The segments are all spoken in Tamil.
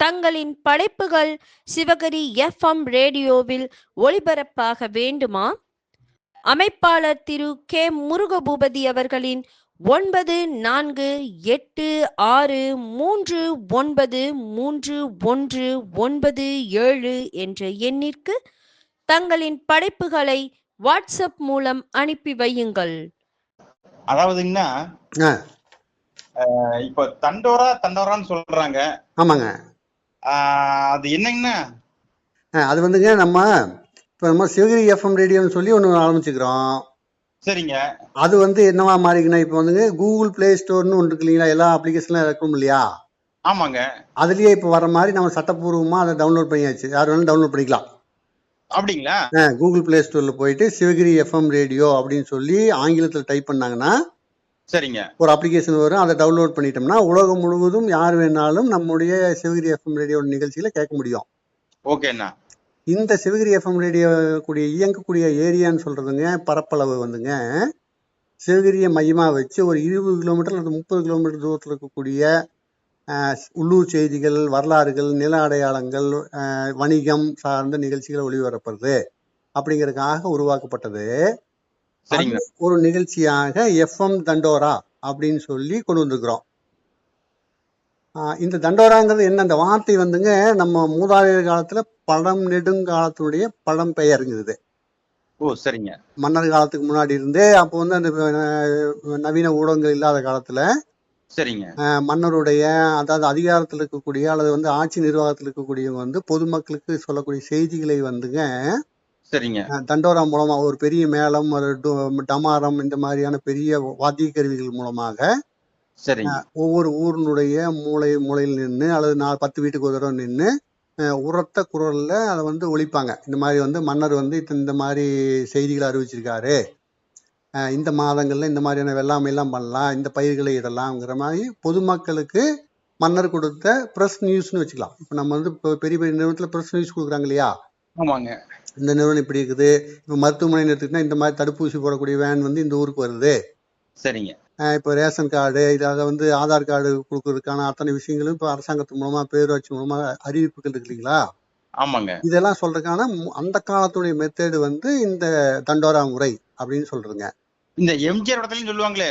தங்களின் படைப்புகள் சிவகரி எஃப்எம் ரேடியோவில் ஒளிபரப்பாக வேண்டுமா? அமைப்பாளர் திரு கே முருகபூபதி அவர்களின் ஒன்பது நான்கு எட்டு ஆறு மூன்று ஒன்பது மூன்று ஒன்று ஒன்பது ஏழு என்ற எண்ணிற்கு தங்களின் படைப்புகளை வாட்ஸ்அப் மூலம் அனுப்பி வையுங்கள். அதாவதுங்கன்னா இப்போ தண்டோரா தண்டோரான்னு சொல்றாங்க. ஆமாங்க. அது என்னங்கன்னா ஆ, அது வந்துங்க நம்ம இப்போ நம்ம சிவகிரி எஃப்எம் ரேடியோன்னு சொல்லி ஒன்று ஆரம்பிச்சுக்கிறோம். சரிங்க. அது வந்து என்னவா மாறிக்குன்னா இப்போ வந்துங்க கூகுள் ப்ளே ஸ்டோர்னு ஒன்று இருக்கு இல்லைங்களா எல்லா அப்ளிகேஷன்லாம் இருக்கும் இல்லையா? ஆமாங்க. அதுலயே இப்போ வர மாதிரி நம்ம சட்டப்பூர்வமாக அதை டவுன்லோட் பண்ணியாச்சு. யார் வேணாலும் டவுன்லோட் பண்ணிக்கலாம். அப்படிங்களா? கூகுள் ப்ளே ஸ்டோரில் போயிட்டு சிவகிரி எஃப்எம் ரேடியோ அப்படின்னு சொல்லி ஆங்கிலத்தில் டைப் பண்ணாங்கன்னா சரிங்க. ஒரு அப்ளிகேஷன் வரும் அதை டவுன்லோட் பண்ணிட்டோம்னா உலகம் முழுவதும் யார் வேணாலும் நம்முடைய சிவகிரி எஃப்எம் ரேடியோ நிகழ்ச்சியில கேட்க முடியும். ஓகேண்ணா. இந்த சிவகிரி எஃப்எம் ரேடியோ கூடிய இயங்கக்கூடிய ஏரியான்னு சொல்றதுங்க பரப்பளவு வந்துங்க. சிவகிரியை மையமாக வச்சு ஒரு இருபது கிலோமீட்டர் அல்லது முப்பது கிலோமீட்டர் தூரத்தில் இருக்கக்கூடிய உள்ளூர் செய்திகள் வரலாறுகள் நில அடையாளங்கள் வணிகம் சார்ந்த நிகழ்ச்சிகளை ஒளிபரப்புறது அப்படிங்கறதுக்காக உருவாக்கப்பட்டது. சரிங்க ஒரு நிகழ்ச்சியாக எஃப்எம் தண்டோரா அப்படின்னு சொல்லி கொண்டு வந்திருக்கிறோம். இந்த தண்டோராங்கிறது என்ன? அந்த வார்த்தை வந்துங்க நம்ம மூதாதையர் காலத்துல பழம் நெடுங்காலத்தினுடைய பழம்பெயருங்கிறது ஓ சரிங்க. மன்னர் காலத்துக்கு முன்னாடி இருந்தே அப்போ வந்து அந்த நவீன ஊடகங்கள் இல்லாத காலத்துல சரிங்க. மன்னருடைய அதாவது அதிகாரத்தில் இருக்கக்கூடிய அல்லது வந்து ஆட்சி நிர்வாகத்தில் இருக்கக்கூடியவங்க வந்து பொதுமக்களுக்கு சொல்லக்கூடிய செய்திகளை வந்துங்க சரிங்க. தண்டோரா மூலமா ஒரு பெரிய மேளம் டமாரம் இந்த மாதிரியான பெரிய வாத்திய கருவிகள் மூலமாக சரிங்க. ஒவ்வொரு ஊரினுடைய மூலை மூலையில் நின்று அல்லது நாலு பத்து வீட்டுக்கு ஒரு தடவை நின்று உரத்த குரல்ல அதை வந்து ஒழிப்பாங்க. இந்த மாதிரி வந்து மன்னர் வந்து இந்த மாதிரி செய்திகளை அறிவிச்சிருக்காரு. இந்த மாதங்கள்ல இந்த மாதிரியான வெள்ளாமை எல்லாம் பண்ணலாம் இந்த பயிர்களை இடலாம்ங்கிற மாதிரி பொதுமக்களுக்கு மன்னர் கொடுத்த பிரஸ் நியூஸ்னு வச்சுக்கலாம். இப்போ நம்ம வந்து இப்போ பெரிய பெரிய நிறுவனத்தில் பிரஸ் நியூஸ் கொடுக்குறாங்க இல்லையா? ஆமாங்க. இந்த நிறுவனம் இப்படி இருக்குது. இப்போ மருத்துவமனை எடுத்துக்கிட்டா இந்த மாதிரி தடுப்பூசி போடக்கூடிய வேன் வந்து இந்த ஊருக்கு வருது. சரிங்க. இப்போ ரேஷன் கார்டு இதை வந்து ஆதார் கார்டு கொடுக்கறதுக்கான அத்தனை விஷயங்களும் இப்போ அரசாங்கத்து மூலமா பேரூராட்சி மூலமா அறிவிப்புகள் இருக்கு இல்லைங்களா? ஆமாங்க. இதெல்லாம் சொல்றதுக்கான அந்த காலத்துடைய மெத்தேடு வந்து இந்த தண்டோரா முறை அப்படின்னு சொல்றதுங்க. இந்த எம்ஜிஆர் இடத்துலயும் சொல்லுவாங்களே.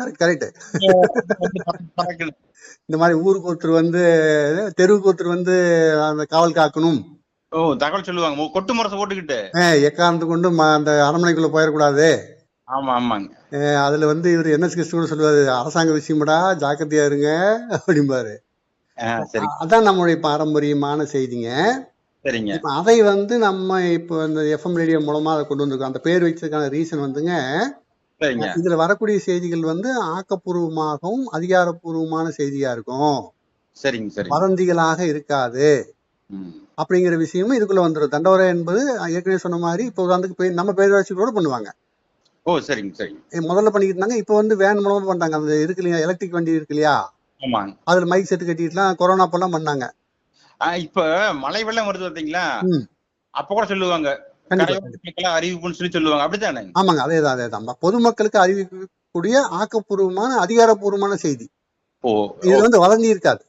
Correct correct. இந்த மாதிரி ஊருக்கு ஒருத்தர் வந்து தெருவுக்கு ஒருத்தர் வந்து அந்த காவல் காக்கணும். ஓ தகவல் சொல்லுவாங்க. கொட்டு முரசை போட்டுக்கிட்டு. எக்காரணத்து கொண்டு அந்த அரண்மனைக்குள்ள போயிடக்கூடாது? ஆமா ஆமாங்க. அதுல வந்து இவர் என்எஸ் கூட சொல்லுவாரு அரசாங்க விஷயம்டா ஜாக்கிரதையா இருங்க அப்படிம்பாரு. சரி. அதான் நம்மளுடைய பாரம்பரியமான செய்திங்க. சரிங்க. அதை வந்து நம்ம இப்போ இந்த எஃப்எம் ரேடியோ மூலமா அதை கொண்டு வந்திருக்கோம். அந்த பேர் வச்சதுக்கான ரீசன் வந்துங்க. இதுல வரக்கூடிய செய்திகள் வந்து ஆக்கப்பூர்வமாகவும் அதிகாரப்பூர்வமான செய்தியா இருக்கும். சரிங்க சரிங்க. வதந்திகளாக இருக்காது. அப்படிங்கிற விஷயமும் இதுக்குள்ள வந்துடும் தண்டோரை என்பது ஏற்கனவே சொன்ன மாதிரி இப்போ உதாரணத்துக்கு போய் நம்ம பேரூராட்சி கூட பண்ணுவாங்க. ஓ சரிங்க சரிங்க. முதல்ல பண்ணிக்கிட்டு இருந்தாங்க. இப்போ வந்து வேன் மூலமா பண்றாங்க. அந்த இருக்கு இல்லையா? எலக்ட்ரிக் வண்டி இருக்கு இல்லையா? அதுல மைக் செட் கட்டிட்டுலாம் கொரோனா அப்பெல்லாம் பண்ணாங்க. இப்ப மழை வெள்ளம் வருது பார்த்தீங்களா ம். அப்ப கூட சொல்லுவாங்க. அறிவிப்புன்னு சொல்லி சொல்லுவாங்க. அப்படித்தானே? ஆமாங்க அதேதான் அதேதான். பொதுமக்களுக்கு அறிவிக்கக்கூடிய ஆக்கப்பூர்வமான அதிகாரப்பூர்வமான செய்தி. ஓ இது வந்து வதந்தி இருக்காது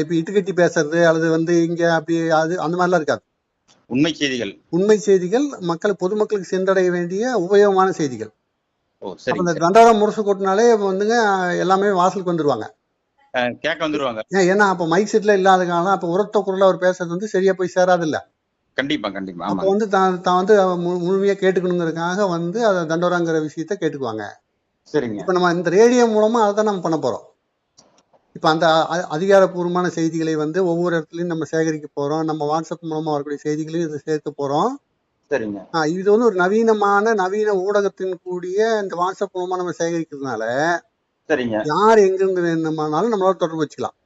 இப்ப இட்டுக்கட்டி பேசுறது அல்லது வந்து இங்க அப்படி அது அந்த மாதிரிலாம் இருக்காது. உண்மை செய்திகள். உண்மை செய்திகள் மக்கள் பொதுமக்களுக்கு சென்றடைய வேண்டிய உபயோகமான செய்திகள். சரி. தண்டோரம் முரசு கொட்டினாலே வந்துங்க எல்லாமே வாசலுக்கு வந்துருவாங்க. கேட்க வந்துருவாங்க. ஏன் ஏன்னா அப்ப மைக் செட்ல இல்லாத காலம் அப்ப உரத்த குரல்ல அவர் பேசுறது வந்து சரியா போய் சேராது இல்ல கண்டிப்பா கண்டிப்பா அப்ப வந்து தான் தான் வந்து முழுமையா கேட்டுக்கணுங்கிறதுக்காக வந்து அதை தண்டோராங்கிற விஷயத்த கேட்டுக்குவாங்க. சரிங்க. இப்ப நம்ம இந்த ரேடியோ மூலமா அதை தான் நம்ம பண்ண போறோம். இப்ப அந்த அதிகாரப்பூர்வமான செய்திகளை வந்து ஒவ்வொரு இடத்துலயும் நம்ம சேகரிக்க போறோம். நம்ம வாட்ஸ்அப் மூலமா வரக்கூடிய செய்திகளையும் இதை சேர்க்க போறோம். சரிங்க. இது வந்து ஒரு நவீனமான நவீன ஊடகத்தின் கூடிய இந்த வாட்ஸ்அப் மூலமா நம்ம சேகரிக்கிறதுனால சரிங்க. யார் எங்கிருந்து வேணுமானாலும் நம்மளால தொடர்பு வச்சுக்கலாம்.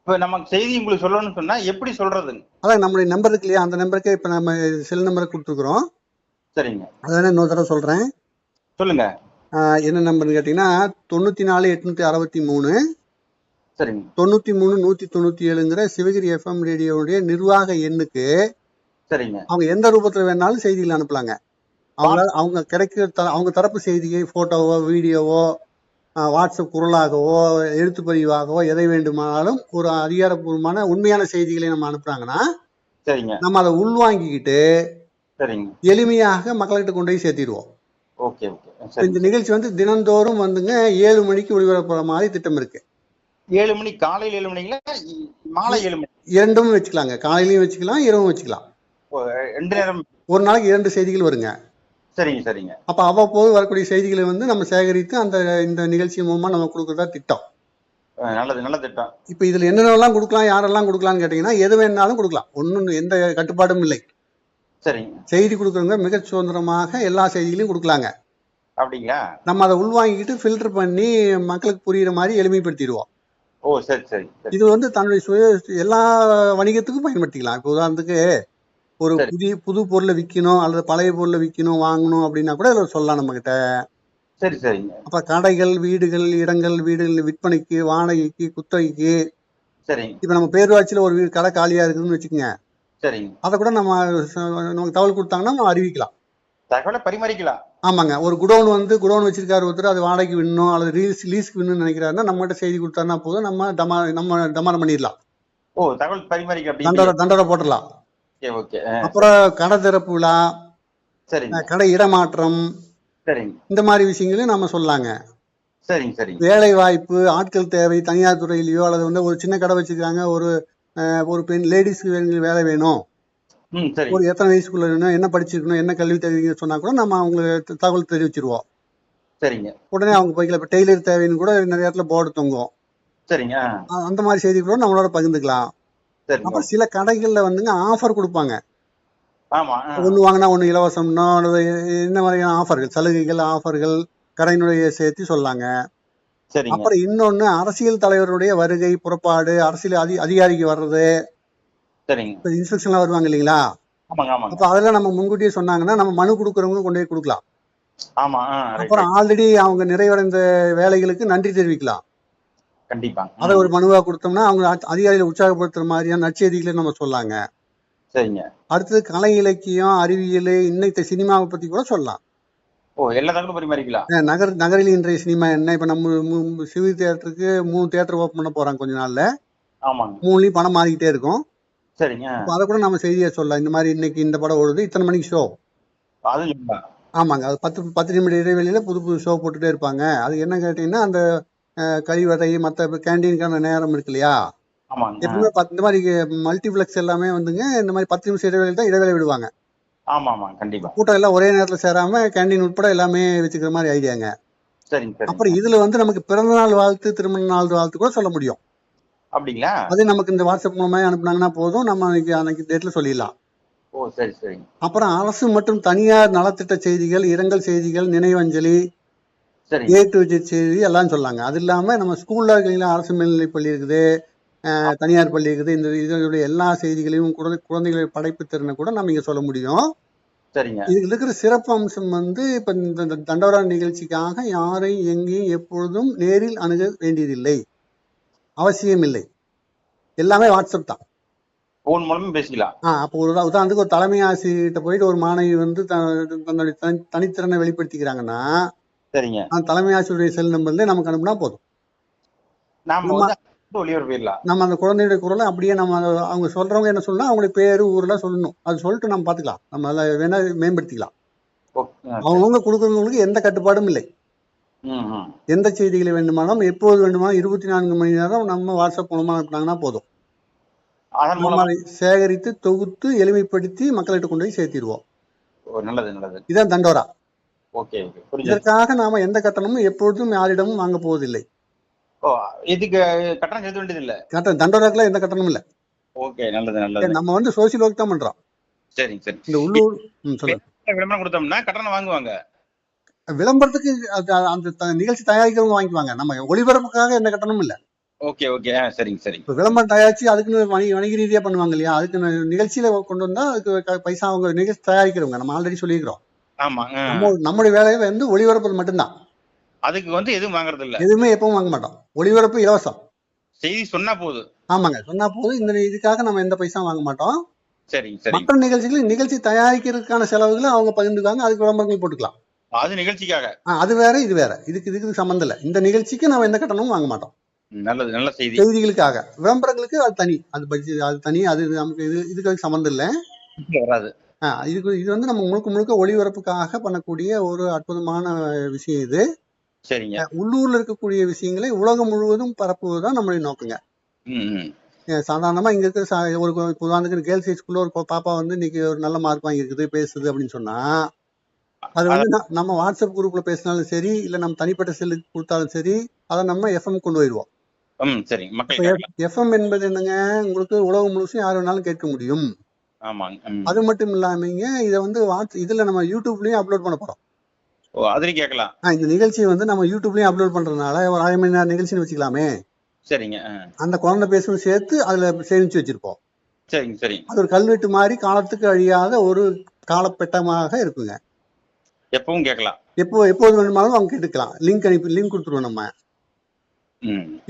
இப்ப நமக்கு செய்தி உங்களுக்கு சொல்லணும்னு சொன்னா எப்படி சொல்றதுங்க அதான் நம்மளுடைய நம்பர் இருக்கு இல்லையா? அந்த நம்பருக்கே இப்ப நம்ம செல் நம்பரை கொடுத்துருக்குறோம். சரிங்க. அதை வேணா இன்னொரு தடவை சொல்றேன். சொல்லுங்க. என்ன நம்பர்னு கேட்டீங்கன்னா தொண்ணூத்தி நாலு எட்நூத்தி அறுபத்தி மூணு. சரிங்க. தொண்ணூத்தி மூணு நூத்தி தொண்ணூத்தி ஏழுங்கிற சிவகிரி எஃப்எம் ரேடியோவுடைய நிர்வாக எண்ணுக்கு சரிங்க. அவங்க எந்த ரூபத்துல வேணாலும் செய்திகள் அனுப்பலாங்க. அவங்களால அவங்க கிடைக்கிற அவங்க தரப்பு செய்தியை போட்டோவோ வீடியோவோ வாட்ஸ்அப் குரலாகவோ எழுத்து பதிவாகவோ எதை வேண்டுமானாலும் ஒரு அதிகாரப்பூர்வமான உண்மையான செய்திகளை நம்ம அனுப்புறாங்கன்னா சரிங்க. நம்ம அதை உள்வாங்கிக்கிட்டு சரிங்க. எளிமையாக மக்கள்கிட்ட கொண்டு போய் சேர்த்திடுவோம். Okay okay. இந்த நிகழ்ச்சி வந்து தினந்தோறும் வந்துங்க ஏழு மணிக்கு ஒளிபரப்புற மாதிரி திட்டம் இருக்கு. ஏழு மணி காலையில் ஏழு மணிங்களா? மாலை ஏழு மணி? இரண்டும் வச்சுக்கலாங்க. காலையிலயும் வச்சுக்கலாம் இரவும் வச்சுக்கலாம். ரெண்டு நேரம். ஒரு நாளைக்கு இரண்டு செய்திகள் வருங்க. சரிங்க சரிங்க. அப்ப அவ்வப்போது வரக்கூடிய செய்திகளை வந்து நம்ம சேகரித்து அந்த இந்த நிகழ்ச்சி மூலமா நம்ம கொடுக்கறதா திட்டம். நல்லது நல்ல திட்டம். இப்ப இதுல என்னென்னலாம் கொடுக்கலாம் யாரெல்லாம் கொடுக்கலாம்னு கேட்டீங்கன்னா எது வேணாலும் கொடுக்கலாம். ஒன்றும் எந்த கட்டுப்பாடும் இல்லை. சரிங்க. செய்தி கொடுக்குறவங்க மிக சுதந்திரமாக எல்லா செய்திகளையும் கொடுக்கலாங்க. அப்படிங்களா? நம்ம அதை உள்வாங்கிக்கிட்டு ஃபில்டர் பண்ணி மக்களுக்கு புரியுற மாதிரி எளிமைப்படுத்திடுவோம். ஓ சரி சரி சரி. இது வந்து தன்னுடைய சுய எல்லா வணிகத்துக்கும் பயன்படுத்திக்கலாம். இப்போ உதாரணத்துக்கு ஒரு சரி. புதிய புது பொருளை விற்கணும் அல்லது பழைய பொருளை விற்கணும் வாங்கணும் அப்படின்னா கூட அதில் சொல்லலாம் நம்ம கிட்ட சரி. சரிங்க அப்ப கடைகள் வீடுகள் இடங்கள் வீடுகள் விற்பனைக்கு வாடகைக்கு குத்தகைக்கு. சரிங்க இப்ப நம்ம பேரூராட்சியில ஒரு வீடு கடை காலியா இருக்குதுன்னு வச்சுக்கோங்க. சரிங்க அதை கூட நம்ம நமக்கு தகவல் கொடுத்தாங்கன்னா நம்ம அறிவிக்கலாம். தகவலை பரிமாறிக்கலாம். ஆமாங்க. ஒரு குடோன் வந்து குடோன் வச்சிருக்காரு ஒருத்தர் அது வாடகைக்கு விடணும் அல்லது லீஸ் லீஸ்க்கு விடணும்னு நினைக்கிறாருன்னா நம்மகிட்ட செய்தி கொடுத்தாருன்னா போதும். நம்ம டமா நம்ம டமாரம் பண்ணிடலாம். ஓ தகவல் பரிமாறிக்க தண்டோரை அப்படி தண்டோரை போட்டுடலாம். அப்புறம் கடை திறப்பு விழா சரிங்க. கடை இடமாற்றம் சரிங்க. இந்த மாதிரி விஷயங்களையும் நம்ம சொல்லலாங்க. சரிங்க சரிங்க. வேலை வாய்ப்பு ஆட்கள் தேவை தனியார் துறையிலயோ அல்லது வந்து ஒரு சின்ன கடை வச்சிருக்காங்க ஒரு ஒரு பெண் லேடிஸ்க்கு வேலை வேணும். ஒரு எத்தனை வயசுக்குள்ள வேணும் என்ன படிச்சிருக்கணும் என்ன கல்வி தகுதின்னு சொன்னா கூட நம்ம அவங்களுக்கு தகவல் தெரிவிச்சிருவோம். சரிங்க. உடனே அவங்க போய்க்கலாம் இப்போ டெய்லர் தேவைன்னு கூட நிறைய இடத்துல போர்டு தொங்கும். சரிங்க அந்த மாதிரி செய்திகளோட நம்மளோட பகிர்ந்துக்கலாம். அப்புறம் சில கடைகள்ல வந்துங்க ஆஃபர் கொடுப்பாங்க. ஒன்று வாங்கினா ஒன்று இலவசம்னோ அல்லது என்ன மாதிரியான ஆஃபர்கள் சலுகைகள் ஆஃபர்கள் கடையினுடைய சேர்த்து சொல்லாங்க. அப்புறம் இன்னொன்னு அரசியல் தலைவருடைய வருகை புறப்பாடு அரசியல் அதி அதிகாரிக்கு வர்றது சரிங்க. இன்ஸ்பெக்ஷன்லாம் வருவாங்க இல்லைங்களா? ஆமாங்க ஆமாங்க. அப்போ அதெல்லாம் நம்ம முன்கூட்டியே சொன்னாங்கன்னா நம்ம மனு கொடுக்குறவங்க கொண்டு போய் கொடுக்கலாம். ஆமா அப்புறம் ஆல்ரெடி அவங்க நிறைவடைந்த வேலைகளுக்கு நன்றி தெரிவிக்கலாம். கண்டிப்பா அதை ஒரு மனுவா கொடுத்தோம்னா அவங்க அதிகாரிகளை உற்சாகப்படுத்துற மாதிரியான நற்செய்திகளை நம்ம சொல்லாங்க. சரிங்க. அடுத்தது கலை இலக்கியம் அறிவியல் இன்னைக்கு சினிமாவை பத்தி கூட சொல்லலாம். ஓ எல்லா தகவலும் பரிமாறிக்கலாம் நகர் நகரில் இன்றைய சினிமா என்ன? இப்ப நம்ம மு- மு- சிவி தியேட்டருக்கு மூணு தியேட்டர் ஓப்பன் பண்ண போறாங்க கொஞ்ச நாள்ல. ஆமாங்க. மூணுலயும் பணம் மாறிக்கிட்டே இருக்கும். சரிங்க. அதை கூட நம்ம செய்தியா சொல்லலாம். இந்த மாதிரி இன்னைக்கு இந்த படம் ஓடுது இத்தனை மணிக்கு ஷோ ஆமாங்க. அது பத்து பத்து நிமிட இடைவெளியில புது புது ஷோ போட்டுட்டே இருப்பாங்க. அது என்ன கேட்டீங்கன்னா அந்த கழிவறை மற்ற கேண்டீனுக்கான நேரம் இருக்கு இல்லையா? எப்பவுமே இந்த மாதிரி மல்டிப்ளெக்ஸ் எல்லாமே வந்துங்க இந்த மாதிரி பத்து நிமிஷம் இடைவெளி தான் இடைவேளை விடுவாங்க. ஆமா ஆமா கண்டிப்பா. கூட்டம் எல்லாம் ஒரே நேரத்துல சேராம கேண்டீன் உட்பட எல்லாமே வச்சுக்கிற மாதிரி ஐடியாங்க அப்புறம் இதுல வந்து நமக்கு பிறந்த நாள் வாழ்த்து திருமண நாள் வாழ்த்து கூட சொல்ல முடியும். அப்படிங்களா? அது நமக்கு இந்த வாட்ஸ்அப் மூலமா அனுப்புனாங்கன்னா போதும். நம்ம அன்னைக்கு அன்னைக்கு டேட்ல சொல்லிடலாம். ஓ சரி சரிங்க அப்புறம் அரசு மற்றும் தனியார் நலத்திட்ட செய்திகள் இரங்கல் செய்திகள் நினைவஞ்சலி ஏ டு செய்தி எல்லாம் சொல்லாங்க. அது இல்லாம நம்ம ஸ்கூல்ல அரசு மேல்நிலை பள்ளி இருக்குது தனியார் பள்ளி இருக்குது. இந்த இதனுடைய எல்லா செய்திகளையும் குழந்தை குழந்தைகளுடைய படைப்பு திறனை கூட நம்ம இங்க சொல்ல முடியும். சரிங்க. இதுல இருக்கிற சிறப்பு அம்சம் வந்து இப்ப இந்த தண்டோரா நிகழ்ச்சிக்காக யாரையும் எங்கேயும் எப்பொழுதும் நேரில் அணுக வேண்டியதில்லை. அவசியம் இல்லை எல்லாமே வாட்ஸ்அப் தான். போன் மூலமா பேசிக்கலாம். ஆ அப்போ ஒரு உதா- உதாரணத்துக்கு ஒரு தலைமை ஆசிரியர்கிட்ட போயிட்டு ஒரு மாணவி வந்து தன்னுடைய தனி- தனித்திறனை வெளிப்படுத்திக்கிறாங்கன்னா சரிங்க. அந்த தலைமை ஆசிரியருடைய செல் நம்பர்ல நமக்கு அனுப்புனா போதும். நாம நம்ம- அந்த குழந்தையுடைய குரலை அப்படியே நம்ம அவங்க சொல்றவங்க என்ன சொல்லணும் அவங்களுடைய பேரு ஊர்லாம் சொல்லணும். அது சொல்லிட்டு நம்ம பாத்துக்கலாம் நம்ம அதை வேணா மேம்படுத்திக்கலாம். அவங்கவுங்க கொடுக்குறவங்களுக்கு எந்த கட்டுப்பாடும் இல்லை. எந்த செய்திகளை வேண்டுமானாலும் எப்போது வேண்டுமானாலும் இருபத்தி நான்கு மணி நேரம் நம்ம வாட்ஸ்அப் மூலமா அனுப்புனாங்கன்னா போதும். சேகரித்து தொகுத்து எளிமைப்படுத்தி மக்கள்கிட்ட கொண்டு போய் சேர்த்திடுவோம். நல்லது நல்லது. இதான் தண்டோரா. இதற்காக நாம எந்த கட்டணமும் எப்பொழுதும் யாரிடமும் வாங்க போவதில்லை. இதுக்கு கட்டணம் செலுத்த வேண்டியது இல்ல கட்ட தண்டோராக்கெல்லாம் எந்த கட்டணமும் இல்லை. ஓகே நல்லது நல்லது. நம்ம வந்து சோசியல் ஒர்க் தான் பண்றோம். சரிங்க சரி. இந்த உள்ளூர் விளம்பரம் கொடுத்தோம்னா கட்டணம் வாங்குவாங்க. விளம்பரத்துக்கு அந்த நிகழ்ச்சி தயாரிக்கிறவங்க வாங்கிக்குவாங்க. நம்ம ஒளிபரப்புக்காக எந்த கட்டணமும் இல்லை. Okay okay. சரிங்க சரிங்க. இப்போ விளம்பரம் தயாரிச்சு அதுக்குன்னு வணிக வணிக ரீதியா பண்ணுவாங்க இல்லையா? அதுக்கு நிகழ்ச்சியில கொண்டு வந்தா அதுக்கு பைசா அவங்க நிகழ்ச்சி தயாரிக்கிறவங்க. நம்ம ஆல்ரெடி சொல்லியிருக்கிறோம். ஆமா. நம்ம நம்முடைய வேலையை வந்து ஒளிபரப்புறது மட்டும்தான். அதுக்கு வந்து எதுவும் வாங்குறது இல்ல எதுவுமே எப்பவும் வாங்க மாட்டோம். ஒளிபரப்பு இலவசம். செய்தி சொன்னா போதும் ஆமாங்க சொன்னா போதும் இந்த இதுக்காக நம்ம எந்த பைசா வாங்க மாட்டோம். சரிங்க மற்ற நிகழ்ச்சிகள் நிகழ்ச்சி தயாரிக்கிறதுக்கான செலவுகளை அவங்க பகிர்ந்துக்காங்க அதுக்கு விளம்பரங்கள் போட்டுக்கலாம். அது நிகழ்ச்சிக்காக. அது வேற இது வேற. இதுக்கு இதுக்கு சம்மந்தம் இல்லை. இந்த நிகழ்ச்சிக்கு நம்ம எந்த கட்டணமும் வாங்க மாட்டோம். நல்லது நல்ல செய்தி. செய்திகளுக்காக. விளம்பரங்களுக்கு அது தனி. அது பட்ஜெட் அது தனி அது நமக்கு இது இதுக்கு சம்மந்தம் இல்லை. வராது. இதுக்கு இது வந்து நம்ம முழுக்க முழுக்க ஒளிபரப்புக்காக பண்ணக்கூடிய ஒரு அற்புதமான விஷயம் இது. சரிங்க. உள்ளூர்ல இருக்கக்கூடிய விஷயங்களை உலகம் முழுவதும் பரப்புவதுதான் நம்மளுடைய நோக்கங்க. சாதாரணமா இங்க இருக்கிற ஒரு உதாரணத்துக்கு கேர்ள்ஸ் ஹைஸ்கூல்ல ஒரு பாப்பா வந்து இன்னைக்கு ஒரு நல்ல மார்க் வாங்கியிருக்குது பேசுது அப்படின்னு சொன்னா அது வந்து நம்ம வாட்ஸ்அப் குரூப்ல பேசினாலும் சரி இல்ல நம்ம தனிப்பட்ட செல்லுக்கு கொடுத்தாலும் சரி அதை நம்ம எஃப்எம் கொண்டு போயிடுவோம். ம் கேட்கலாம் எஃப்எம் என்பது என்னங்க? உங்களுக்கு உலகம் முழுசும் யார் வேணாலும் கேட்க முடியும். அது மட்டும் இல்லாமங்க இதை வந்து வாட்ஸ் இதுல நம்ம யூடியூப்லயும் அப்லோட் பண்ண போறோம். ஓ அதுலயும் கேட்கலாம். இந்த நிகழ்ச்சியை வந்து நம்ம யூடியூப்லயும் அப்லோட் பண்றதுனால ஒரு அரை மணி நேரம் நிகழ்ச்சின்னு வச்சுக்கலாமே. சரிங்க. அந்த குழந்தை பேசும் சேர்த்து அதுல சேமிச்சு வச்சிருப்போம். சரிங்க சரிங்க. அது ஒரு கல்வெட்டு மாதிரி காலத்துக்கு அழியாத ஒரு காலப்பெட்டமாக இருக்குங்க. எப்பவும் கேட்கலாம். எப்போ எப்போது வேணுமானாலும் அவங்க கேட்டுக்கலாம். லிங்க் அனுப்பி லிங்க் கொடுத்துருவோம் நம்ம.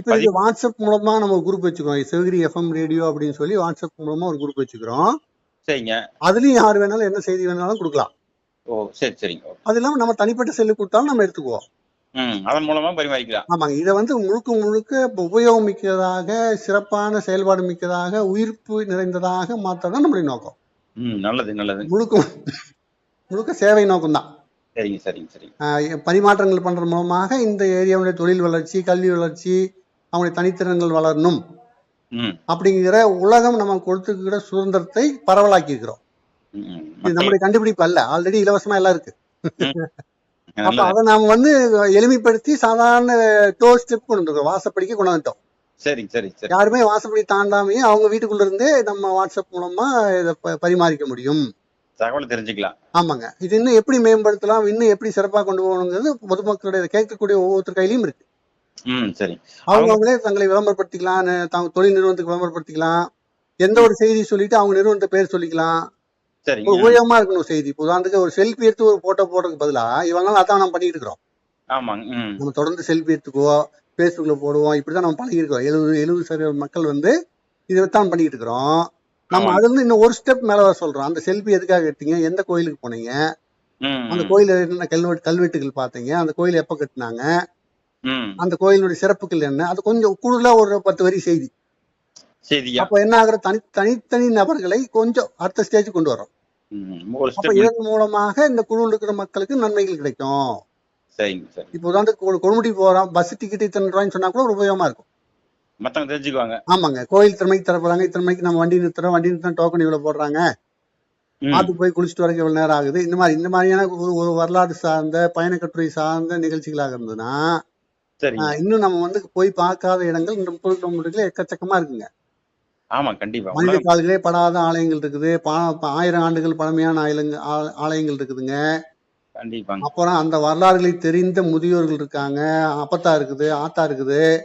இப்போ இது வாட்ஸ்அப் மூலமா நம்ம குரூப் வச்சுக்கிறோம். சிவகிரி எஃப்எம் ரேடியோ அப்படின்னு சொல்லி வாட்ஸ்அப் மூலமா ஒரு குரூப் வச்சுக்கிறோம். சரிங்க. அதுலயும் யார் வேணாலும் என்ன செய்தி வேணாலும் கொடுக்கலாம். ஓ சரி சரிங்க. அது இல்லாம நம்ம தனிப்பட்ட செல்லு கொடுத்தாலும் நம்ம எடுத்துக்குவோம். அதன் மூலமா பரிமாறிக்கலாம். ஆமாங்க. இதை வந்து முழுக்க முழுக்க உபயோகம் மிக்கதாக சிறப்பான செயல்பாடு மிக்கதாக உயிர்ப்பு நிறைந்ததாக மாற்றதான் நம்மளுடைய நோக்கம். நல்லது நல்லது. முழுக்க முழுக்க சேவை நோக்கம் தான் சரிங்க சரிங்க சரிங்க. பரிமாற்றங்கள் பண்றது மூலமாக இந்த ஏரியாவுடைய தொழில் வளர்ச்சி கல்வி வளர்ச்சி அவங்களுடைய தனித்திறன்கள் வளரணும். அப்படிங்கிற உலகம் நம்ம கொடுத்துக்கிற சுதந்திரத்தை பரவலாக்கி இருக்கிறோம். இது நம்முடைய கண்டுபிடிப்பு அல்ல. ஆல்ரெடி இலவசமா எல்லாம் இருக்கு. அப்ப. அதை நாம வந்து எளிமைப்படுத்தி சாதாரண டோர் ஸ்டெப் கொண்டு வந்துருக்கோம் வாசப்படிக்கு கொண்டு வந்துட்டோம். சரிங்க சரி சரி யாருமே வாசப்படி தாண்டாமையே அவங்க வீட்டுக்குள்ள இருந்தே நம்ம வாட்ஸ்அப் மூலமா இதை பரிமாறிக்க முடியும். தகவல் தெரிஞ்சுக்கலாம். ஆமாங்க. இது இன்னும் எப்படி மேம்படுத்தலாம் இன்னும் எப்படி சிறப்பா கொண்டு போகணுங்கிறது பொதுமக்களுடைய இதை கேட்கக்கூடிய ஒவ்வொருத்தர் கையிலயும் இருக்கு. ம் சரி. அவங்க அவங்களே தங்களை விளம்பரப்படுத்திக்கலாம் தங்க தொழில் நிறுவனத்துக்கு விளம்பரப்படுத்திக்கலாம். எந்த ஒரு செய்தி சொல்லிட்டு அவங்க நிறுவனத்தை பேர் சொல்லிக்கலாம். ஒரு உபயோகமா இருக்கணும் செய்தி. உதாரணத்துக்கு ஒரு செல்ஃபி எடுத்து ஒரு போட்டோ போடுறதுக்கு பதிலா நாள் அதான் நம்ம பண்ணிட்டு இருக்கிறோம். ஆமாங்க நம்ம தொடர்ந்து செல்ஃபி எடுத்துக்குவோம் ஃபேஸ்புக்ல போடுவோம் இப்படிதான் நம்ம பழகி இருக்கோம் எழுபது எழுபது சதவீத மக்கள் வந்து இதைத்தான் பண்ணிட்டு இருக்கிறோம். நம்ம. அதுல இருந்து இன்னும் ஒரு ஸ்டெப் மேல வர சொல்றோம். அந்த செல்ஃபி எதுக்காக எடுத்தீங்க? எந்த கோயிலுக்கு போனீங்க? அந்த கோயில என்ன கல்வெட்டு கல்வெட்டுகள் பார்த்தீங்க? அந்த கோயில் எப்ப கட்டினாங்க? அந்த கோயிலுடைய சிறப்புகள் என்ன? அது கொஞ்சம் கூடுதலா ஒரு பத்து வரி செய்தி. அப்ப என்ன ஆகுற தனி தனித்தனி நபர்களை கொஞ்சம் அடுத்த ஸ்டேஜ் கொண்டு வரோம் அப்ப இதன் மூலமாக இந்த குழுவில் இருக்கிற மக்களுக்கு நன்மைகள் கிடைக்கும். இப்போ உதாரணத்துக்கு கொடுமுடி போறோம். பஸ் டிக்கெட் இத்தனை ரூபாய்ன்னு சொன்னா கூட ஒரு உபயோகமா இருக்கும். மத்தவங்க தெரிஞ்சுக்குவாங்க. ஆமாங்க. கோயில் திறமைக்கு தரப்படுறாங்க இத்தனை மணிக்கு நம்ம வண்டி நிறுத்துறோம் வண்டி நிறுத்தம் டோக்கன் இவ்வளவு போடுறாங்க. ஆத்துக்கு போய் குளிச்சுட்டு வரக்கு எவ்வளவு நேரம் ஆகுது. இந்த மாதிரி இந்த மாதிரியான ஒரு வரலாறு சார்ந்த பயண கட்டுரை சார்ந்த நிகழ்ச்சிகளாக இருந்ததுன்னா இன்னும் நம்ம வந்து போய் பார்க்காத இடங்கள் இந்த கிலோமீட்டர்ல எக்கச்சக்கமா இருக்குங்க. ஆமா கண்டிப்பா. மனித கால்களே படாத ஆலயங்கள் இருக்குது. ஆயிரம் ஆண்டுகள் பழமையான ஆலயங்க ஆ- ஆலயங்கள் இருக்குதுங்க. கண்டிப்பாங்க. அப்புறம் அந்த வரலாறுகளை தெரிந்த முதியோர்கள் இருக்காங்க. அப்பத்தா இருக்குது ஆத்தா இருக்குது.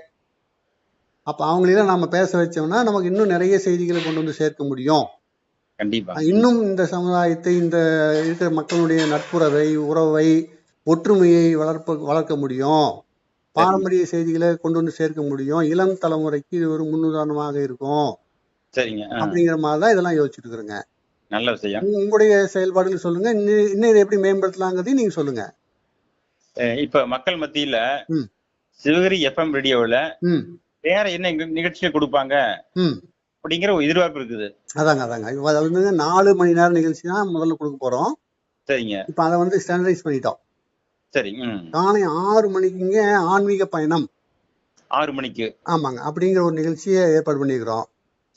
அப்ப அவங்களெல்லாம் நம்ம பேச வச்சோம்னா நமக்கு இன்னும் நிறைய செய்திகளை கொண்டு வந்து சேர்க்க முடியும். கண்டிப்பா. இன்னும் இந்த சமுதாயத்தை இந்த இருக்கிற மக்களுடைய நட்புறவை உறவை ஒற்றுமையை வளர்ப்ப வளர்க்க முடியும். பாரம்பரிய செய்திகளை கொண்டு வந்து சேர்க்க முடியும். இளம் தலைமுறைக்கு இது ஒரு முன்னுதாரணமாக இருக்கும். சரிங்க. அப்படிங்கிற மாதிரி தான் இதெல்லாம் யோசிச்சுட்டு இருக்கிறேங்க. நல்ல விஷயம். உங்க- உங்களுடைய செயல்பாடுகள் சொல்லுங்க. இன்னும் இதை எப்படி மேம்படுத்தலாங்கிறதையும் நீங்க சொல்லுங்க. இப்ப மக்கள் மத்தியில. சிவகிரி எஃப்எம் ரேடியோவுல வேற என்ன நிக- நிகழ்ச்சிகள் கொடுப்பாங்க? அப்படிங்கிற ஒரு எதிர்பார்ப்பு இருக்குது. அதாங்க அதாங்க. அது வந்து நாலு மணி நேரம் நிகழ்ச்சி தான் முதல்ல கொடுக்க போறோம். சரிங்க. இப்ப அதை வந்து ஸ்டாண்டர்டைஸ் பண்ணிட்டோம். சரி காலை ஆறு மணிக்குங்க ஆன்மீக பயணம். ஆறு மணிக்கு. ஆமாங்க. அப்படிங்கிற ஒரு நிகழ்ச்சியை ஏற்பாடு பண்ணியிருக்கிறோம்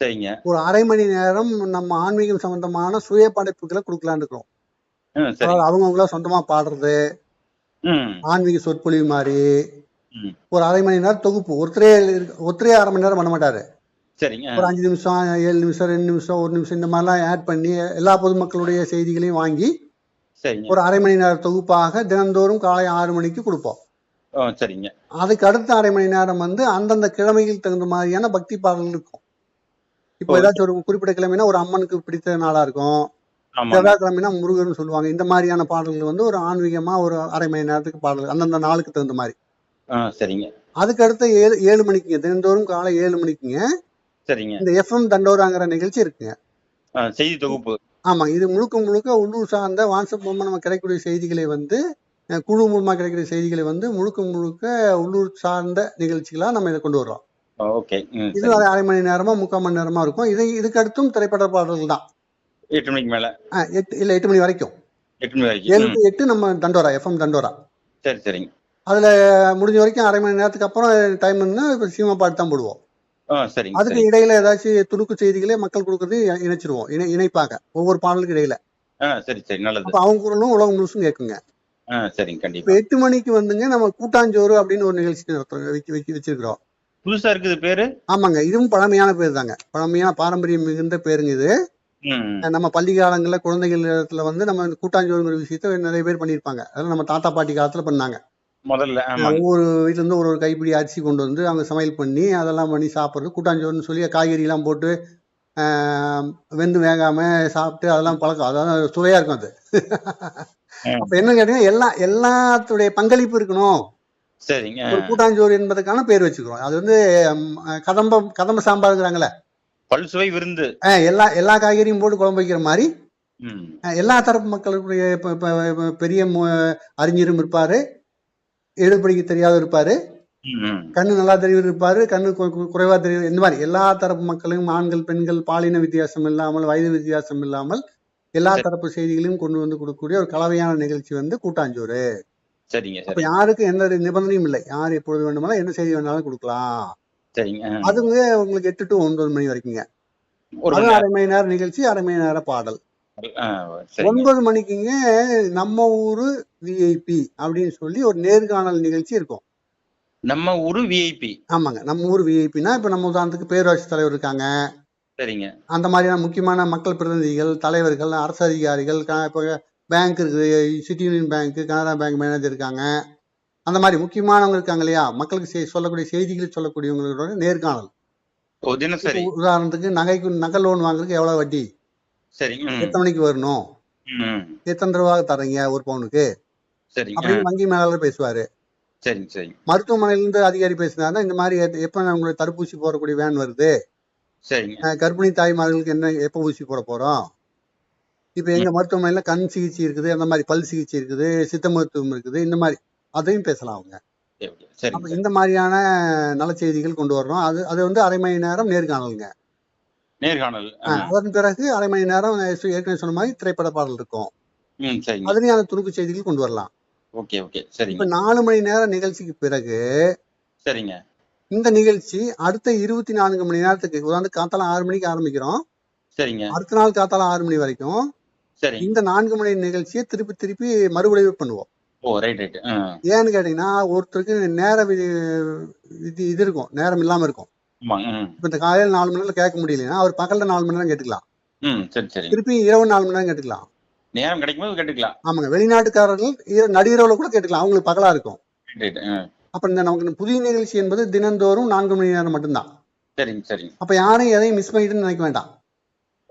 சரிங்க. ஒரு அரை மணி நேரம் நம்ம ஆன்மீகம் சம்பந்தமான சுய படைப்புகளை கொடுக்கலான்னு இருக்கிறோம். அதாவது அவங்கவுங்களா சொந்தமா பாடுறது ஆன்மீக சொற்பொழிவு மாதிரி ஒரு அரை மணி நேரம் தொகுப்பு. ஒருத்தரே ஒருத்தரே அரை மணி நேரம் பண்ண மாட்டாரு. சரிங்க. ஒரு அஞ்சு நிமிஷம் ஏழு நிமிஷம் ரெண்டு நிமிஷம் ஒரு நிமிஷம் இந்த மாதிரிலாம் ஆட் பண்ணி எல்லா பொதுமக்களுடைய செய்திகளையும் வாங்கி ஒரு அரை மணி நேர தொகுப்பாக தினந்தோறும் காலை ஆறு மணிக்கு கொடுப்போம். சரிங்க. அதுக்கு அடுத்த அரை மணி நேரம் வந்து அந்தந்த கிழமைகள் தகுந்த மாதிரியான பக்தி பாடல்கள் இருக்கும். இப்போ. ஏதாச்சும் ஒரு குறிப்பிட்ட கிழமைனா ஒரு அம்மனுக்கு பிடித்த நாளா இருக்கும். செவ்வாய்க்கிழமைனா முருகன் சொல்லுவாங்க. இந்த மாதிரியான பாடல்கள் வந்து ஒரு ஆன்மீகமா ஒரு அரை மணி நேரத்துக்கு பாடல் அந்தந்த நாளுக்கு தகுந்த மாதிரி. சரிங்க. அதுக்கு அடுத்த ஏழு ஏழு மணிக்குங்க. தினந்தோறும் காலை ஏழு மணிக்குங்க. சரிங்க. இந்த எஃப்எம் தண்டோராங்கிற நிகழ்ச்சி இருக்குங்க. செய்தி தொகுப்பு. ஆமா இது முழுக்க முழுக்க உள்ளூர் சார்ந்த வாட்ஸ்அப் மூலமா நம்ம கிடைக்கக்கூடிய செய்திகளை வந்து குழு மூலமா கிடைக்கிற செய்திகளை வந்து முழுக்க முழுக்க உள்ளூர் சார்ந்த நிகழ்ச்சிகளா நம்ம இதை கொண்டு வர்றோம். ஓகே. இது அரை மணி நேரமா முக்கால் மணி நேரமா இருக்கும். இதை இதுக்கு அடுத்தும் திரைப்பட பாடல்கள் தான். எட்டு மணிக்கு மேல. எட்டு இல்ல எட்டு மணி வரைக்கும். எட்டு மணி வரைக்கும். ஏழு எட்டு நம்ம தண்டோரா எஃப்எம் தண்டோரா. சரி சரிங்க. அதுல முடிஞ்ச வரைக்கும் அரை மணி நேரத்துக்கு அப்புறம் டைம் இப்ப சினிமா பாட்டு தான் போடுவோம். அதுக்கு இடையில ஏதாச்சும் துணுக்கு செய்திகளே மக்கள் கொடுக்கறது இணைச்சிருவோம். இணை இணைப்பாங்க ஒவ்வொரு பாடலுக்கு இடையில. சரி சரி நல்லது. அப்ப அவங்க குரலும் உலகம் முழுசும் கேட்குங்க. சரிங்க கண்டிப்பா. எட்டு மணிக்கு வந்துங்க நம்ம கூட்டாஞ்சோறு அப்படின்னு ஒரு நிகழ்ச்சி நடத்துறோம் வச்சு வச்சு வச்சிருக்கிறோம். புதுசா இருக்குது பேரு? ஆமாங்க இதுவும் பழமையான பேர் தாங்க. பழமையான பாரம்பரியம் மிகுந்த பேருங்க இது. நம்ம பள்ளி காலங்கள்ல குழந்தைகள் இடத்துல வந்து நம்ம கூட்டாஞ்சோறுங்கிற விஷயத்த நிறைய பேர் பண்ணியிருப்பாங்க. அதெல்லாம் நம்ம தாத்தா பாட்டி காலத்துல பண்ணாங்க. முதல்ல ஒவ்வொரு வீட்ல இருந்து ஒரு ஒரு கைப்பிடி அரிசி கொண்டு வந்து அவங்க சமையல் பண்ணி அதெல்லாம் பண்ணி சாப்பிட்றது. கூட்டாஞ்சோறுன்னு சொல்லி காய்கறி எல்லாம் போட்டு வெந்து வேகாம சாப்பிட்டு அதெல்லாம் பழக்கம். அதாவது சுவையா இருக்கும் அது. அப்ப என்ன கேட்டீங்கன்னா எல்லா எல்லாத்துடைய பங்களிப்பு இருக்கணும். சரிங்க. ஒரு கூட்டாஞ்சோறு என்பதற்கான பேர் வச்சுக்கிறோம். அது வந்து ம், கதம்பம் கதம்ப சாம்பாருங்கிறாங்களே பல் சுவை விருந்து. எல்லா எல்லா காய்கறியும் போட்டு குழம்பு வைக்கிற மாதிரி எல்லா தரப்பு மக்களுடைய பெரிய அறிஞரும் இருப்பாரு. எழுபடிக்க தெரியாத இருப்பாரு. கண்ணு நல்லா தெரியவர் இருப்பாரு. கண்ணு குறைவா தெரியும் இந்த மாதிரி எல்லா தரப்பு மக்களையும் ஆண்கள் பெண்கள் பாலின வித்தியாசம் இல்லாமல் வயது வித்தியாசம் இல்லாமல் எல்லா. தரப்பு செய்திகளையும் கொண்டு வந்து கொடுக்கக்கூடிய ஒரு கலவையான நிகழ்ச்சி வந்து கூட்டாஞ்சோறு. சரிங்க அப்ப யாருக்கும் எந்த நிபந்தனையும் இல்லை. யார் எப்பொழுது வேண்டுமானாலும் என்ன செய்தி வேணாலும் கொடுக்கலாம். சரிங்க. அதுங்க உங்களுக்கு எட்டு டு ஒன்பது மணி வரைக்குங்க. ஒரு அரை மணி நேரம் நிகழ்ச்சி அரை மணி நேரம் பாடல். ஒன்பது மணிக்குங்க நம்ம ஊரு விஐபி அப்படின்னு சொல்லி ஒரு நேர்காணல் நிகழ்ச்சி இருக்கும். நம்ம ஊரு விஐபி ஆமாங்க. நம்ம ஊர் விஐபினா இப்ப நம்ம உதாரணத்துக்கு பேரூராட்சி தலைவர் இருக்காங்க. சரிங்க. அந்த மாதிரியான முக்கியமான மக்கள் பிரதிநிதிகள் தலைவர்கள் அரசு அதிகாரிகள் இப்போ பேங்க் இருக்குது. City Union Bank Canara Bank manager இருக்காங்க. அந்த மாதிரி முக்கியமானவங்க இருக்காங்க இல்லையா? மக்களுக்கு சொல்லக்கூடிய செய்திகள் சொல்லக்கூடியவங்களோட நேர்காணல். உதாரணத்துக்கு நகைக்கு நகை லோன் வாங்குறதுக்கு எவ்வளவு வட்டி? ம், எத்தனை மணிக்கு வரணும்? எத்தனை ரூபா தர்றீங்க ஒரு பவுனுக்கு? அப்படின்னு வங்கி மேலாளர் பேசுவாரு. சரிங்க மருத்துவமனையில இருந்து அதிகாரி பேசினாருன்னா இந்த மாதிரி எப்ப உங்களுக்கு தடுப்பூசி போடக்கூடிய வேன் வருது? சரிங்க. கர்ப்பிணி தாய்மார்களுக்கு என்ன எப்போ ஊசி போட போறோம்? இப்ப எங்க மருத்துவமனையில கண் சிகிச்சை இருக்குது அந்த மாதிரி பல் சிகிச்சை இருக்குது சித்த மருத்துவம் இருக்குது இந்த மாதிரி. அதையும் பேசலாம் அவங்க. சார். இந்த மாதிரியான நல செய்திகள் கொண்டு வர்றோம் அது அது வந்து அரை மணி நேரம் நேர்காணலுங்க. நேர்காணல். அதன் பிறகு அரை மணி நேரம் ஏற்கனவே சொன்ன மாதிரி திரைப்பட பாடல் இருக்கும். அதுலயும் அந்த துணுக்கு செய்திகள் கொண்டு வரலாம். Okay okay. இப்ப சரிங்க நாலு மணி நேரம் நிகழ்ச்சிக்கு பிறகு சரிங்க. இந்த நிகழ்ச்சி அடுத்த இருபத்தி நான்கு மணி நேரத்துக்கு உதாரணத்துக்கு காத்தால ஆறு மணிக்கு ஆரம்பிக்கிறோம். சரிங்க. அடுத்த நாள் காத்தால ஆறு மணி வரைக்கும் சரிங்க இந்த நான்கு மணி நிகழ்ச்சியை திருப்பி திருப்பி மறுவிளைவு பண்ணுவோம். Oh right right. ஆ. ஏன்னு கேட்டீங்கன்னா ஒருத்தருக்கு நேர வி- இது இருக்கும். நேரம் இல்லாம இருக்கும். இப்ப இந்த காலையில நாலு மணி நேரம் கேட்க முடியலன்னா அவர் பகல்ல நாலு மணி நேரம் கேட்டுக்கலாம். சரி சரிங்க திருப்பி இரவு நாலு மணி நேரம் கேட்டுக்கலாம். நேரம் கிடைக்கும் போது கேட்டுக்கலாம். ஆமாங்க வெளிநாட்டுக்காரர்கள் இர- நடுஇரவுல கூட கேட்டுக்கலாம். அவங்களுக்கு பகலா இருக்கும். அப்ப இந்த நமக்கு புதிய நிகழ்ச்சி என்பது தினந்தோறும் நான்கு மணி நேரம் மட்டும்தான். சரிங்க சரிங்க. அப்ப யாரும் எதையும் மிஸ் பண்ணிட்டுன்னு நினைக்க வேண்டாம்.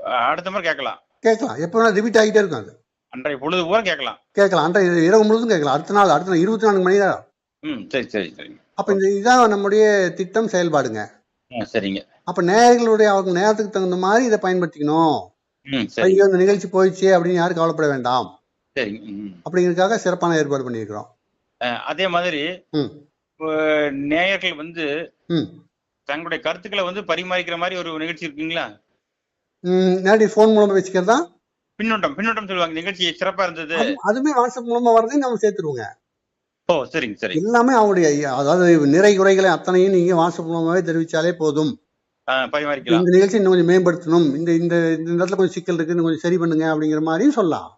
அடுத்த முறை கேட்கலாம். கேட்கலாம். எப்ப வேணா ரிப்பீட் ஆகிட்டே இருக்கும் அது. அன்றைய பொழுது பூரா கேட்கலாம். கேட்கலாம். அன்றைய இரவு முழுதும் கேட்கலாம். அடுத்த நாள் அடுத்த நாள் இருபத்தி நான்கு மணி நேரம். ம் சரி சரி சரிங்க அப்ப இந்த இதுதான் நம்முடைய திட்டம் செயல்பாடுங்க. சரிங்க. அப்ப நேயர்களுடைய அவங்க நேரத்துக்கு தகுந்த மாதிரி இதை பயன்படுத்திக்கணும். ஐயோ இந்த நிகழ்ச்சி போயிடுச்சு அப்படின்னு யாரும் கவலைப்பட வேண்டாம். சரிங்க அப்படிங்கிறதுக்காக சிறப்பான ஏற்பாடு பண்ணியிருக்கிறோம். ஆ, அதே மாதிரி நேயர்கள் வந்து தங்களுடைய கருத்துக்களை வந்து பரிமாறிக்கிற மாதிரி ஒரு நிகழ்ச்சி இருக்குங்களா? நேரடி ஃபோன் மூலமா வச்சுக்கிறதா பின்னோட்டம் பின்னோட்டம் சொல்லுவாங்க. நிகழ்ச்சி சிறப்பா இருந்தது. அது- அதுவுமே வாட்ஸ்அப் மூலமா வரதையும் நம்ம சேர்த்துருவோங்க. ஓ சரிங்க சரி எல்லாமே அவங்களுடைய அதாவது நிறை குறைகளை அத்தனையும் நீங்க மூலமாவே தெரிவிச்சாலே போதும். இந்த நிகழ்ச்சி இன்னும் கொஞ்சம் மேம்படுத்தணும். இந்த இந்த இந்த இடத்துல கொஞ்சம் சிக்கல் இருக்கு கொஞ்சம் சரி பண்ணுங்க அப்படிங்கிற மாதிரியும் சொல்லலாம்.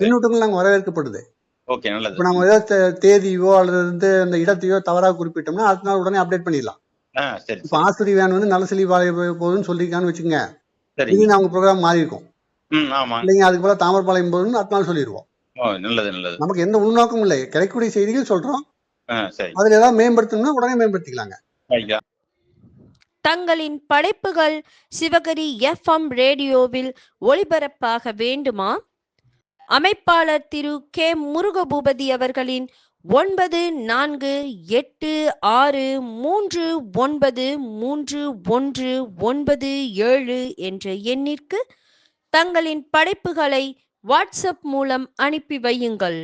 பின்னூட்டங்கள் நாங்க வரவேற்கப்படுது. ஓகே நல்லது. இப்ப நம்ம ஏதாவது தேதியோ அல்லது வந்து அந்த இடத்தையோ தவறாக குறிப்பிட்டோம்னா அடுத்த நாள் உடனே அப்டேட் பண்ணிடலாம். இப்ப ஆசிரியர் வேன் வந்து நல்ல செழிவாளைய போகுதுன்னு சொல்லியிருக்கான்னு வச்சுங்க சரி. திடீர்னு அவங்க ப்ரோக்ராம் மாறி இருக்கும் இல்லைங்க அதுக்கு போல தாமரப்பாளையம் போகுதுன்னு அடுத்த நாள் சொல்லிடுவோம் நல்லது நல்லது. நமக்கு எந்த உள்நோக்கமும் இல்லை. கிடைக்கக்கூடிய செய்திகள் சொல்றோம். அதுல ஏதாவது மேம்படுத்தணும்னா உடனே மேம்படுத்திக்கலாங்க. ஐயா. தங்களின் படைப்புகள் சிவகரி எஃப்எம் ரேடியோவில் ஒளிபரப்பாக வேண்டுமா? அமைப்பாளர் திரு கே முருகபூபதி அவர்களின் ஒன்பது நான்கு எட்டு ஆறு மூன்று ஒன்பது மூன்று ஒன்று ஒன்பது ஏழு என்ற எண்ணிற்கு தங்களின் படைப்புகளை வாட்ஸ்அப் மூலம் அனுப்பி வையுங்கள்.